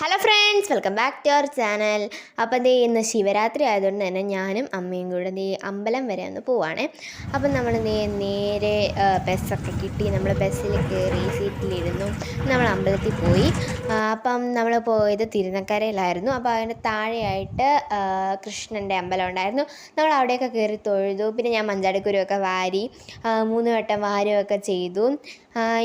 Hello friends welcome back to our channel അപ്പം ദേ ഇന്ന് ശിവരാത്രി ആയതുകൊണ്ട് തന്നെ ഞാനും അമ്മയും കൂടെ ദേ അമ്പലം വരെ ഒന്ന് പോവാണേ. അപ്പം നമ്മൾ ദേ നേരെ ബസ്സൊക്കെ കിട്ടി. നമ്മൾ ബസ്സിൽ കയറി സീറ്റിലിരുന്നു നമ്മൾ അമ്പലത്തിൽ പോയി. അപ്പം നമ്മൾ പോയത് തിരുനക്കരയിലായിരുന്നു. അപ്പോൾ അതിന്റെ താഴെയായിട്ട് കൃഷ്ണന്റെ അമ്പലം ഉണ്ടായിരുന്നു. നമ്മൾ അവിടെയൊക്കെ കയറി തൊഴുതു. പിന്നെ ഞാൻ മഞ്ചാടിക്കുരുവൊക്കെ വാരി മൂന്ന് വട്ടം വാരുമൊക്കെ ചെയ്തു.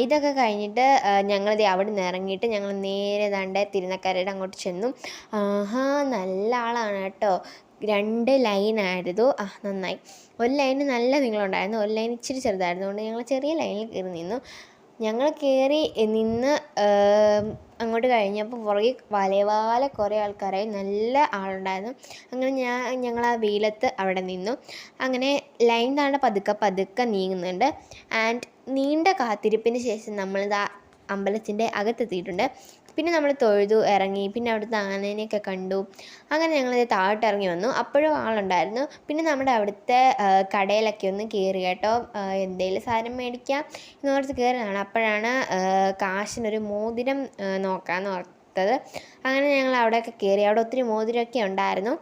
ഇതൊക്കെ കഴിഞ്ഞിട്ട് ഞങ്ങൾ അവിടെ നിന്ന് ഇറങ്ങിയിട്ട് ഞങ്ങൾ നേരെ ദാണ്ട് തിരുനക്കരയുടെ അങ്ങോട്ട് ചെന്നു. ആഹാ നല്ല ആളാണ് കേട്ടോ. രണ്ട് ലൈനായിരുന്നു ആ നന്നായി. ഒരു ലൈന് നല്ല നീളമുണ്ടായിരുന്നു. ഒരു ലൈൻ ഇച്ചിരി ചെറുതായിരുന്നു. അതുകൊണ്ട് ഞങ്ങൾ ചെറിയ ലൈനിൽ കയറി നിന്നു. ഞങ്ങൾ കയറി നിന്ന് അങ്ങോട്ട് കഴിഞ്ഞപ്പോൾ പുറകെ വലവാല കുറേ ആൾക്കാരായി. നല്ല ആളുണ്ടായിരുന്നു. അങ്ങനെ ഞാൻ ഞങ്ങൾ ആ വെയിലത്ത് അവിടെ നിന്നു. അങ്ങനെ ലൈൻ താണ്ട പതുക്കെ പതുക്കെ നീങ്ങുന്നുണ്ട്. ആൻഡ് നീണ്ട കാത്തിരിപ്പിന് ശേഷം നമ്മളിതാ അമ്പലത്തിന്റെ അകത്തെത്തിയിട്ടുണ്ട്. പിന്നെ നമ്മൾ തൊഴുതു ഇറങ്ങി പിന്നെ അവിടുത്തെ ആനേനെയൊക്കെ കണ്ടു. അങ്ങനെ ഞങ്ങൾ താഴോട്ട് ഇറങ്ങി വന്നു. അപ്പോഴും ആളുണ്ടായിരുന്നു. പിന്നെ നമ്മുടെ അവിടുത്തെ കടയിലൊക്കെ ഒന്ന് കയറി കേട്ടോ. എന്തെങ്കിലും സാധനം മേടിക്കാം എന്ന് പറഞ്ഞ് കയറിയതാണ്. അപ്പോഴാണ് കാശിനൊരു മോതിരം നോക്കാമെന്ന് ഓർത്തത്. അങ്ങനെ ഞങ്ങൾ അവിടെയൊക്കെ കയറി. അവിടെ ഒത്തിരി മോതിരമൊക്കെ ഉണ്ടായിരുന്നു.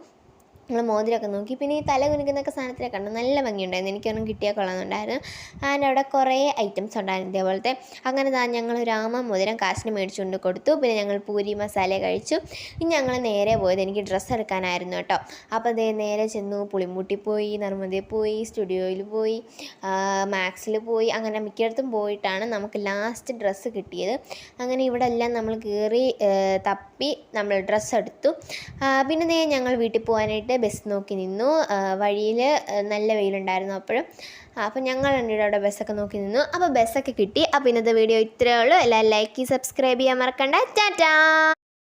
നമ്മൾ മോതിരമൊക്കെ നോക്കി. പിന്നെ ഈ തല കുനിക്കുന്നൊക്കെ സാധനത്തിലൊക്കെ കണ്ടു നല്ല ഭംഗിയുണ്ടായിരുന്നു. എനിക്കൊന്നും കിട്ടിയാൽ കൊള്ളാമെന്നുണ്ടായിരുന്നു. ആൻഡ് അവിടെ കുറേ ഐറ്റംസ് ഉണ്ടായിരുന്നു ഇതേപോലത്തെ. അങ്ങനെ താ ഞങ്ങൾ രാമ മോതിരം കാശിന് മേടിച്ചുകൊണ്ട് കൊടുത്തു. പിന്നെ ഞങ്ങൾ പൂരി മസാല കഴിച്ചു. ഇനി ഞങ്ങൾ നേരെ പോയത് എനിക്ക് ഡ്രസ്സ് എടുക്കാനായിരുന്നു കേട്ടോ. അപ്പോൾ അതേ നേരെ ചെന്നു. പുളിമുട്ടി പോയി നർമ്മദയിൽ പോയി സ്റ്റുഡിയോയിൽ പോയി മാക്സിൽ പോയി. അങ്ങനെ മിക്കയിടത്തും പോയിട്ടാണ് നമുക്ക് ലാസ്റ്റ് ഡ്രസ്സ് കിട്ടിയത്. അങ്ങനെ ഇവിടെ എല്ലാം നമ്മൾ കയറി തപ്പി നമ്മൾ ഡ്രസ്സ് എടുത്തു. പിന്നെ ഞങ്ങൾ വീട്ടിൽ പോകാനായിട്ട് ബസ് നോക്കി നിന്നു. വഴിയിൽ നല്ല വെയിലുണ്ടായിരുന്നു അപ്പോഴും. അപ്പോൾ ഞങ്ങൾ രണ്ടുപേരും അവിടെ ബസ്സൊക്കെ നോക്കി നിന്നു. അപ്പോൾ ബസ്സൊക്കെ കിട്ടി. അപ്പോൾ ഇന്നത്തെ വീഡിയോ ഇത്രയേ ഉള്ളൂ. എല്ലാവരും ലൈക്ക് സബ്സ്ക്രൈബ് ചെയ്യാൻ മറക്കണ്ട. ടാറ്റാ!